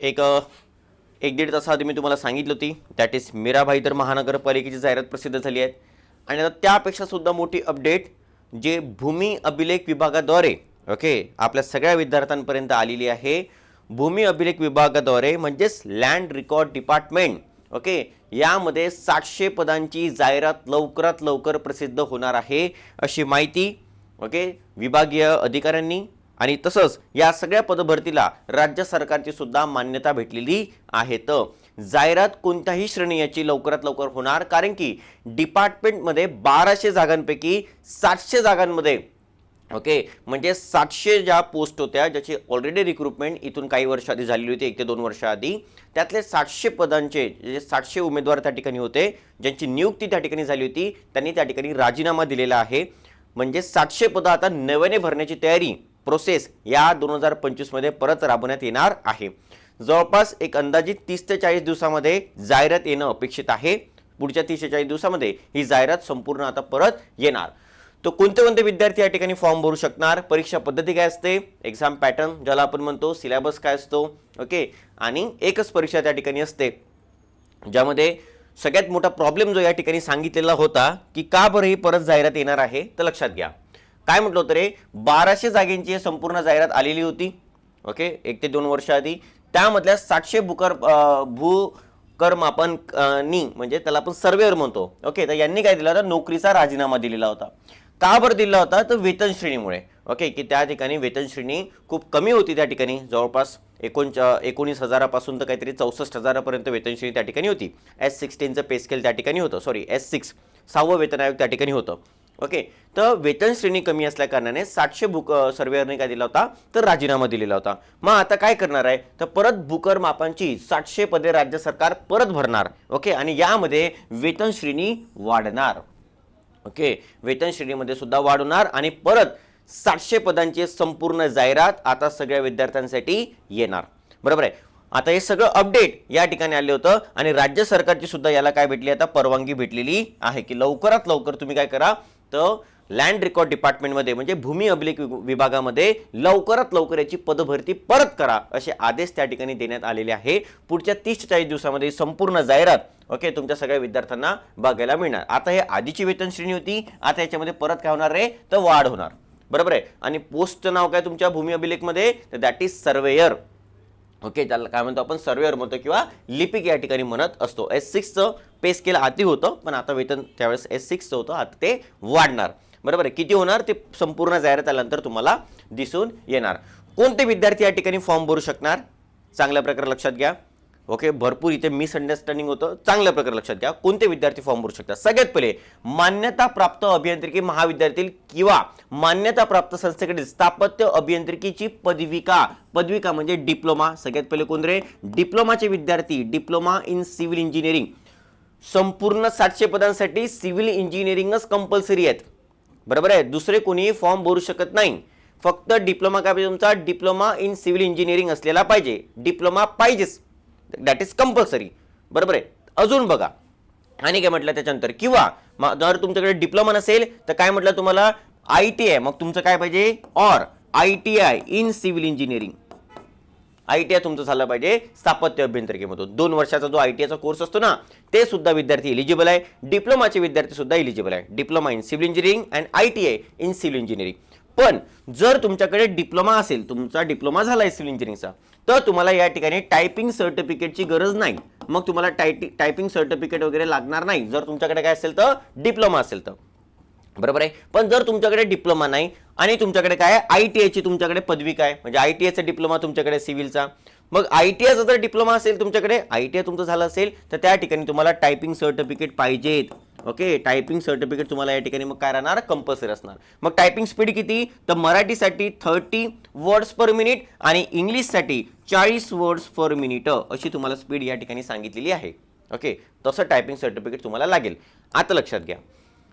एक एक दीड तासाआधी मी तुम्हाला सांगितली होती. दॅट इज मीराबाई तर महानगरपालिकेची जाहिरात प्रसिद्ध झाली आहे. आणि आता त्यापेक्षा सुद्धा मोठी अपडेट जे भूमी अभिलेख विभागाद्वारे ओके आपल्या सगळ्या विद्यार्थ्यांपर्यंत आलेली आहे. भूमी अभिलेख विभागाद्वारे म्हणजेच लँड रेकॉर्ड डिपार्टमेंट ओके यामध्ये सातशे पदांची जाहिरात लवकरात लवकर प्रसिद्ध होणार आहे अशी माहिती ओके विभागीय अधिकाऱ्यांनी आणि तसंच या सगळ्या पदभरतीला राज्य सरकारची सुद्धा मान्यता भेटलेली आहे तर जाहिरात कोणत्याही श्रेणी याची लवकरात लवकर होणार कारण की डिपार्टमेंटमध्ये बाराशे जागांपैकी सातशे जागांमध्ये ओके म्हणजे सातशे ज्या पोस्ट होत्या ज्याची ऑलरेडी रिक्रुटमेंट इथून काही वर्ष आधी झालेली होती एक ते दोन वर्षाआधी त्यातले सातशे पदांचे जे सातशे उमेदवार त्या ठिकाणी होते ज्यांची नियुक्ती त्या ठिकाणी झाली होती त्यांनी त्या ठिकाणी राजीनामा दिलेला आहे. म्हणजे सातशे पदं आता नव्याने भरण्याची तयारी प्रोसेस या दोन हजार पंचवीसमध्ये परत राबवण्यात येणार आहे. जवळपास एक अंदाजित तीस ते चाळीस दिवसामध्ये जाहिरात येणं अपेक्षित आहे. पुढच्या तीस ते चाळीस दिवसामध्ये ही जाहिरात संपूर्ण आता परत येणार. तो कोणते कोणते विद्यार्थी या ठिकाणी फॉर्म भरू शकणार? परीक्षा पद्धती काय असते? एक्झाम पॅटर्न ज्याला आपण म्हणतो सिलेबस काय असतो? ओके आणि एकच परीक्षा त्या ठिकाणी असते. ज्यामध्ये सगळ्यात मोठा प्रॉब्लेम जो या ठिकाणी सांगितलेला होता की का बरं ही परत जाहिरात येणार आहे? तर लक्षात घ्या. काय म्हटलं होतं रे? बाराशे जागेंची संपूर्ण जाहिरात आलेली होती. ओके? एक ते दोन वर्ष आधी. त्यामधल्या सातशे भूकर भू कर मापन नी म्हणजे त्याला आपण सर्वेअर म्हणतो. ओके? तर यांनी काय दिला होता? नोकरीचा राजीनामा दिलेला होता. का बरं दिला होता? तर वेतन श्रेणीमुळे. ओके? की त्या ठिकाणी वेतन श्रेणी खूप कमी होती त्या ठिकाणी. जवळपास एकोण एकोणीस हजारापासून तर काहीतरी चौसष्ट हजारापर्यंत वेतन श्रेणी त्या ठिकाणी होती. एस सिक्स्टीनचं पे स्केल त्या ठिकाणी होतं. सॉरी एस सिक्स सहावं वेतन आयोग त्या ठिकाणी होतं. ओके तर वेतन श्रेणी कमी असल्या कारणाने सातशे बुक सर्वेअरने काय दिला होता? तर राजीनामा दिलेला होता. मग आता काय करणार आहे? तर परत बुकर मापांची सातशे पदे राज्य सरकार परत भरणार. ओके आणि यामध्ये वेतन श्रेणी वाढणार. ओके वेतन श्रेणीमध्ये सुद्धा वाढवणार आणि परत सातशे पदांची संपूर्ण जाहिरात आता सगळ्या विद्यार्थ्यांसाठी येणार. बरोबर आहे? आता हे सगळं अपडेट या ठिकाणी आले होतं आणि राज्य सरकारची सुद्धा याला काय भेटली? आता परवानगी भेटलेली आहे की लवकरात लवकर तुम्ही काय करा? तर लँड रेकॉर्ड डिपार्टमेंटमध्ये म्हणजे भूमी अभिलेख विभागामध्ये लवकरात लवकर याची पदभरती परत करा असे आदेश त्या ठिकाणी देण्यात आलेले आहे. पुढच्या तीस ते चाळीस दिवसामध्ये संपूर्ण जाहिरात ओके तुमच्या सगळ्या विद्यार्थ्यांना बघायला मिळणार. आता हे आधीची वेतन श्रेणी होती आता याच्यामध्ये परत काय होणार आहे? तर वाढ होणार. बरोबर आहे? आणि पोस्टचं नाव काय तुमच्या भूमी अभिलेखमध्ये? तर दॅट इज सर्वेयर ओके त्याला काय म्हणतो आपण सर्वेअर म्हणतो किंवा लिपिक या ठिकाणी म्हणत असतो. एस सिक्सचं पे स्केल आधी होतं पण आता वेतन त्यावेळेस एस सिक्सचं होतं आता ते वाढणार. बरोबर आहे? किती होणार? ते संपूर्ण जाहिरात आल्यानंतर तुम्हाला दिसून येणार. कोणते विद्यार्थी या ठिकाणी फॉर्म भरू शकणार? चांगल्या प्रकारे लक्षात घ्या. ओके? भरपूर इथे मिसअंडरस्टँडिंग होतं. चांगल्या प्रकारे लक्षात घ्या. कोणते विद्यार्थी फॉर्म भरू शकतात? सगळ्यात पहिले मान्यता प्राप्त अभियांत्रिकी महाविद्यालयातील किंवा मान्यता प्राप्त संस्थेकडील स्थापत्य अभियांत्रिकीची पदविका. पदविका म्हणजे डिप्लोमा. सगळ्यात पहिले कोण रे? डिप्लोमाचे विद्यार्थी. Diploma in civil engineering. संपूर्ण सातशे पदांसाठी सिव्हिल इंजिनिअरिंगच कंपल्सरी आहेत. बरोबर आहे? दुसरे कोणीही फॉर्म भरू शकत नाही. फक्त डिप्लोमा काय पाहिजे तुमचा? डिप्लोमा इन सिव्हिल इंजिनिअरिंग असलेला पाहिजे. डिप्लोमा पाहिजेच. दॅट इज कंपल्सरी बरोबर आहे? अजून बघा. आणि काय म्हटलं त्याच्यानंतर? किंवा जर तुमच्याकडे डिप्लोमा नसेल तर काय म्हटलं तुम्हाला? आय टी आय मग तुमचं काय पाहिजे? Or I T I in civil engineering I T I तुमचं झालं पाहिजे स्थापत्य अभियांत्रिकेमधून. दोन वर्षाचा जो आय टी आयचा कोर्स असतो ना ते सुद्धा विद्यार्थी एलिजिबल आहे. डिप्लोमाचे विद्यार्थी सुद्धा एलिजिबल आहे. Diploma in civil engineering and I T I in civil engineering पण जर तुमच्याकडे डिप्लोमा असेल तुमचा डिप्लोमा झाला सिव्हिल इंजिनिअरिंगचा तर तुम्हाला या ठिकाणी टायपिंग सर्टिफिकेटची गरज नाही. मग तुम्हाला टायपि टायपिंग सर्टिफिकेट वगैरे लागणार नाही. जर तुमच्याकडे काय असेल तर डिप्लोमा असेल तर. बरोबर आहे? पण जर तुमच्याकडे डिप्लोमा नाही आणि तुमच्याकडे काय आय टी आयची तुमच्याकडे पदवी काय? म्हणजे आय टी आयचा डिप्लोमा तुमच्याकडे सिव्हिलचा. मग आय टी आयचा जर डिप्लोमा असेल तुमच्याकडे आय टी आय तुमचं झालं असेल तर त्या ठिकाणी तुम्हाला टायपिंग सर्टिफिकेट पाहिजेत. ओके? टायपिंग सर्टिफिकेट तुम्हाला या ठिकाणी मग काय राहणार? कंपल्सरी असणार. मग टायपिंग स्पीड किती? तर मराठीसाठी थर्टी वर्ड्स पर मिनिट आणि इंग्लिशसाठी चाळीस वर्ड्स पर मिनिट अशी तुम्हाला स्पीड या ठिकाणी सांगितलेली आहे. ओके? तसं टायपिंग सर्टिफिकेट तुम्हाला लागेल. आता लक्षात घ्या.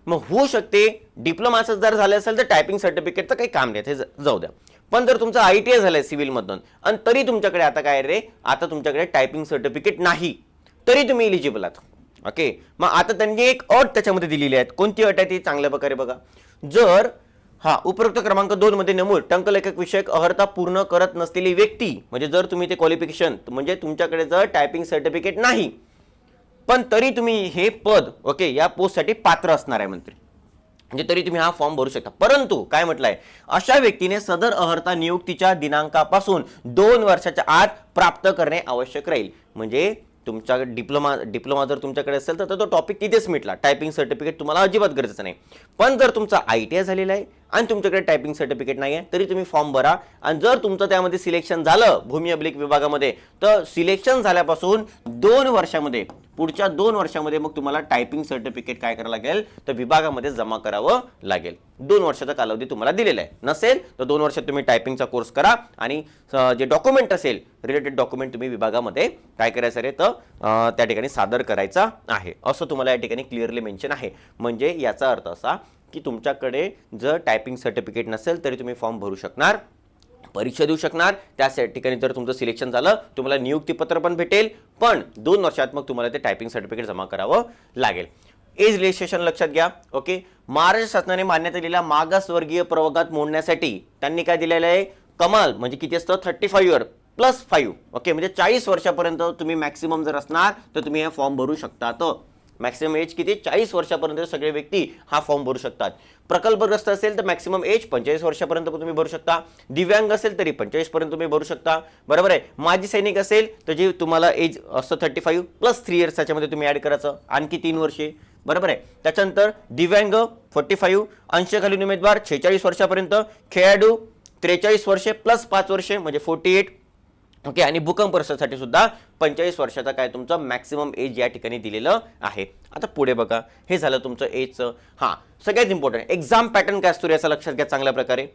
मग होऊ शकते डिप्लोमाचं जर झालं असेल तर टायपिंग सर्टिफिकेटचं काही काम नाही. ते जाऊ द्या. पण जर तुमचं आय टी आय झालंय सिव्हिलमधून आणि तरी तुमच्याकडे आता काय रे? आता तुमच्याकडे टायपिंग सर्टिफिकेट नाही. तरी तुम्ही इलिजिबल आहात. ओके? मग आता त्यांनी एक अट त्याच्यामध्ये दिलेली आहे कोणती अट आहे ती चांगल्या प्रकारे बघा. जर हा उपरोक्त क्रमांक दोन मध्ये नमूद टंकलेखक विषयक अर्हता पूर्ण करत नसलेली व्यक्ती म्हणजे जर तुम्ही ते क्वालिफिकेशन म्हणजे तुमच्याकडे जर टायपिंग सर्टिफिकेट नाही पण तरी तुम्ही हे पद ओके या पोस्टसाठी पात्र असणार आहे मंत्री. म्हणजे तरी तुम्ही हा फॉर्म भरू शकता. परंतु काय म्हटलंय? अशा व्यक्तीने सदर अर्हता नियुक्तीच्या दिनांकापासून दोन वर्षाच्या आत प्राप्त करणे आवश्यक राहील. म्हणजे तुमच्या डिप्लोमा डिप्लोमा जर तुमच्याकडे असेल तर तो टॉपिक तिथेच मिटला. टायपिंग सर्टिफिकेट तुम्हाला अजिबात गरजेचं नाही. पण जर तुमचा आय टी आय झालेला आहे आणि तुमच्याकडे टायपिंग सर्टिफिकेट नाही आहे तरी तुम्ही फॉर्म भरा. आणि जर तुमचं त्यामध्ये सिलेक्शन झालं भूमी अभिलेख विभागामध्ये तर सिलेक्शन झाल्यापासून दोन वर्षामध्ये पुढच्या दोन वर्षामध्ये मग तुम्हाला टायपिंग सर्टिफिकेट काय करावं लागेल? तर विभागामध्ये जमा करावं लागेल. दोन वर्षाचा कालावधी तुम्हाला दिलेला आहे. नसेल तर दोन वर्षात तुम्ही टायपिंगचा कोर्स करा आणि जे डॉक्युमेंट असेल रिलेटेड डॉक्युमेंट तुम्ही विभागामध्ये काय करायचं रे? तर त्या ठिकाणी सादर करायचा आहे. असं तुम्हाला या ठिकाणी क्लिअरली मेन्शन आहे. म्हणजे याचा अर्थ असा की तुमच्याकडे जर टायपिंग सर्टिफिकेट नसेल तरी तुम्ही फॉर्म भरू शकणार परीक्षा देऊ शकणार. त्या ठिकाणी जर तुमचं सिलेक्शन झालं तुम्हाला नियुक्तीपत्र पण भेटेल पण दोन वर्षात मग तुम्हाला ते टायपिंग सर्टिफिकेट जमा करावं लागेल. एज रजिस्ट्रेशन लक्षात घ्या ओके महाराष्ट्र शासनाने मान्यता दिलेल्या मागासवर्गीय प्रवर्गात मोडण्यासाठी त्यांनी काय दिलेलं आहे? कमाल म्हणजे किती असतं? Thirty five year plus five okay म्हणजे चाळीस वर्षापर्यंत तुम्ही मॅक्सिमम जर असणार तर तुम्ही हे फॉर्म भरू शकता. तर मॅक्सिमम एज किती? चाळीस वर्षापर्यंत सगळे व्यक्ती हा फॉर्म भरू शकतात. प्रकल्पग्रस्त असेल तर मॅक्सिमम एज पंचेचाळीस वर्षापर्यंत तुम्ही भरू शकता. दिव्यांग असेल तरी पंचेचाळीसपर्यंत तुम्ही भरू शकता. बरोबर आहे? माजी सैनिक असेल तर जे तुम्हाला एज असतं thirty five plus three years त्याच्यामध्ये तुम्ही ॲड करायचं. आणखी तीन वर्षे. बरोबर आहे? त्याच्यानंतर दिव्यांग फोर्टी फाईव्ह अंशकालीन उमेदवार छेचाळीस वर्षापर्यंत खेळाडू त्रेचाळीस वर्षे प्लस पाच वर्षे म्हणजे फोर्टी एट ओके आणि भूकंप सुद्धा पंचेचाळीस वर्षाचा काय तुमचं मॅक्सिमम एज या ठिकाणी दिलेलं आहे. आता पुढे बघा. हे झालं तुमचं एजचं हां सगळ्यात इम्पॉर्टंट एक्झाम पॅटर्न काय असतो याचा लक्षात घ्या चांगल्या प्रकारे.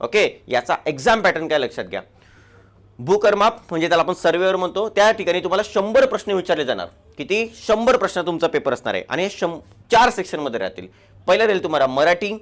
ओके याचा एक्झाम पॅटर्न काय लक्षात घ्या. भूकर्माप म्हणजे त्याला आपण सर्वेवर म्हणतो त्या ठिकाणी तुम्हाला शंभर प्रश्न विचारले जाणार. किती? शंभर प्रश्न तुमचा पेपर असणार आहे. आणि हे शं चार सेक्शनमध्ये राहतील. पहिलं राहील तुम्हाला मराठी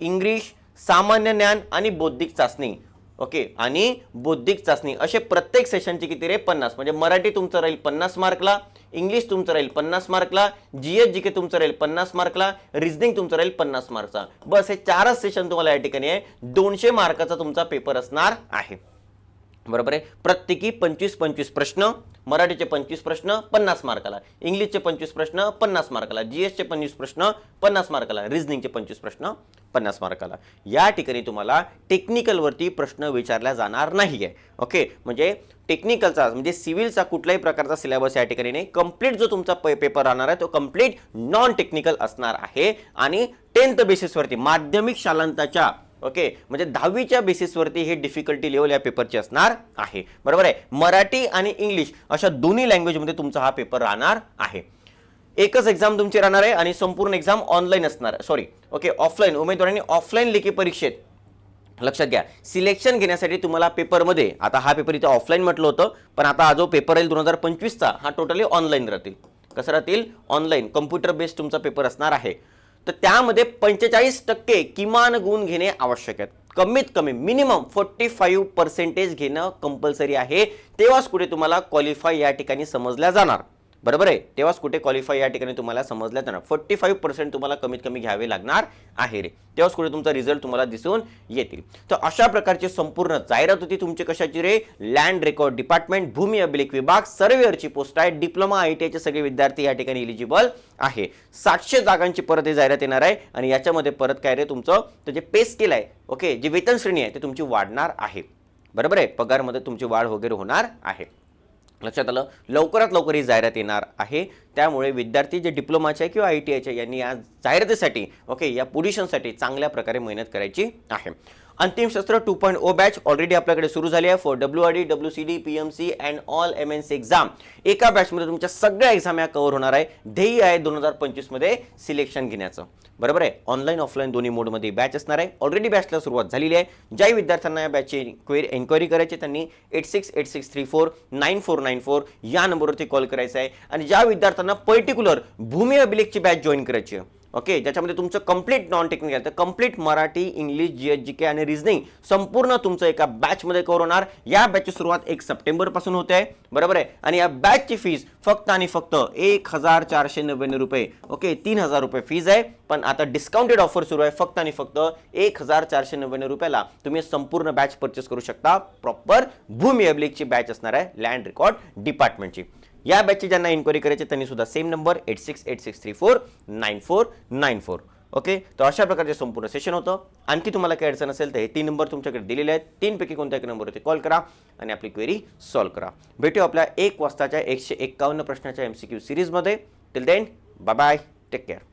इंग्लिश सामान्य ज्ञान आणि बौद्धिक चाचणी. ओके? आणि बौद्धिक चाचणी असे प्रत्येक सेशनची किती रे? पन्नास. म्हणजे मराठी तुमचं राहील पन्नास मार्कला इंग्लिश तुमचं राहील पन्नास मार्कला जी एस जी के तुमचं राहील पन्नास मार्कला रिजनिंग तुमचं राहील पन्नास मार्कचा. बस हे चारच सेशन तुम्हाला या ठिकाणी आहे. दोनशे मार्काचा तुमचा पेपर असणार आहे. बरोबर आहे? प्रत्येकी पंचवीस पंचवीस प्रश्न मराठीचे पंचवीस प्रश्न पन्नास मार्काला. इंग्लिशचे पंचवीस प्रश्न पन्नास मार्काला. जी एसचे पंचवीस प्रश्न पन्नास मार्काला. रिझनिंगचे पंचवीस प्रश्न पन्नास मार्काला. या ठिकाणी तुम्हाला टेक्निकलवरती प्रश्न विचारला जाणार नाही आहे ओके म्हणजे टेक्निकलचा म्हणजे सिव्हिलचा कुठल्याही प्रकारचा सिलेबस या ठिकाणी नाही. कंप्लीट जो तुमचा पेपर राहणार आहे तो कंप्लीट नॉन टेक्निकल असणार आहे. आणि टेन्थ बेसिसवरती माध्यमिक शालांताच्या ओके? म्हणजे दहावीच्या बेसिसवरती हे डिफिकल्टी लेवल या पेपरची असणार आहे. बरोबर आहे? मराठी आणि इंग्लिश अशा दोन्ही लँग्वेजमध्ये तुमचा हा पेपर राहणार आहे. एकच एक्झाम तुमची राहणार आहे आणि संपूर्ण एक्झाम ऑनलाईन असणार. Sorry okay? ऑफलाईन उमेदवारांनी ऑफलाईन लेखी परीक्षेत लक्षात घ्या. सिलेक्शन घेण्यासाठी तुम्हाला पेपरमध्ये आता हा पेपर इथे ऑफलाईन म्हटलं होतं पण आता जो पेपर राहील दोन हजार पंचवीसचा हा टोटली ऑनलाईन राहतील. कसं राहतील? ऑनलाईन कम्प्युटर बेस्ड तुमचा पेपर असणार आहे. तर त्यामध्ये पंचेचाळीस टक्के किमान गुण घेणे आवश्यक आहेत. कमीत कमी मिनिमम फोर्टी फाईव्ह पर्सेंटेज घेणं कंपल्सरी आहे. तेव्हाच कुठे तुम्हाला क्वालिफाय या ठिकाणी समजल्या जाणार. बरोबर आहे? तेव्हाच कुठे क्वालिफाय या ठिकाणी तुम्हाला समजल्या जाणार. फोर्टी फाईव्ह पर्सेंट तुम्हाला कमीत कमी घ्यावे लागणार आहे रे. तेव्हाच कुठे तुमचा रिझल्ट तुम्हाला दिसून येतील. तर अशा प्रकारची संपूर्ण जाहिरात होती तुमची कशाची रे? लँड रेकॉर्ड डिपार्टमेंट भूमी अभिलेख विभाग सर्वेअरची पोस्ट आहे. डिप्लोमा आय टी आयचे सगळे विद्यार्थी या ठिकाणी इलिजिबल आहे. सातशे जागांची परत ही जाहिरात येणार आहे आणि याच्यामध्ये परत काय रे तुमचं? तर जे पे स्केल आहे ओके जी वेतन श्रेणी आहे ते तुमची वाढणार आहे. बरोबर आहे? पगारमध्ये तुमची वाढ वगैरे होणार आहे. लक्षात आलं. लवकरात लवकर ही जाहिरात येणार आहे. त्यामुळे विद्यार्थी जे डिप्लोमाचे किंवा आय टी आयचे यांनी या जाहिरातीसाठी ओके या पोझिशनसाठी चांगल्या प्रकारे मेहनत करायची आहे. अंतिम शस्त्र two point O batch already आपल्याकडे सुरू झाली आहे. For W R D W C D P M C and all M N C exam एका बॅचमध्ये तुमच्या सगळ्या एक्झाम या कव्हर होणार आहे. ध्येय आहे दोन हजार पंचवीसमध्ये सिलेक्शन घेण्याचं. बरोबर आहे? ऑनलाईन ऑफलाईन दोन्ही मोडमध्ये बॅच असणार आहे. ऑलरेडी बॅचला सुरुवात झालेली आहे. ज्याही विद्यार्थ्यांना या बॅचची क्वेरी एन्क्वायरी करायची आहे, त्यांनी eight six eight six three four nine four nine four या नंबरवरती कॉल करायचा आहे. आणि ज्या विद्यार्थ्यांना पर्टिक्युलर भूमी अभिलेखची बॅच जॉईन करायची आहे ओके ज्याच्यामध्ये तुमचं कंप्लीट नॉन टेक्निकल तर complete Marathi English G H G K आणि रिजनिंग संपूर्ण तुमचं एका बॅचमध्ये कवर होणार. या बॅचची सुरुवात एक सप्टेंबरपासून होते. आहे बरोबर आहे? आणि या बॅचची फीज फक्त आणि फक्त एक हजार चारशे नव्याण्णव रुपये. ओके तीन हजार रुपये फीज आहे. पण आता डिस्काउंटेड ऑफर सुरू आहे. फक्त आणि फक्त एक हजार चारशे नव्याण्णव रुपयाला तुम्ही संपूर्ण बॅच परचेस करू शकता. प्रॉपर भूमी अभिलेखची बॅच असणार आहे. लँड रेकॉर्ड डिपार्टमेंटची या बॅचची ज्यांना इन्क्वायरी करायची त्यांनी सुद्धा same number eight six eight six three four nine four nine four okay तर अशा प्रकारचे संपूर्ण सेशन होतं. आणखी तुम्हाला काही अडचण असेल तर हे तीन नंबर तुमच्याकडे दिलेले आहेत. तीनपैकी कोणत्या एक नंबरवरती कॉल करा आणि आपली क्वेरी सॉल्व्ह करा. भेटू आपल्या एक वाजताच्या एकशे एक्कावन्न प्रश्नाच्या एम सी क्यू सिरीजमध्ये till then bye bye take care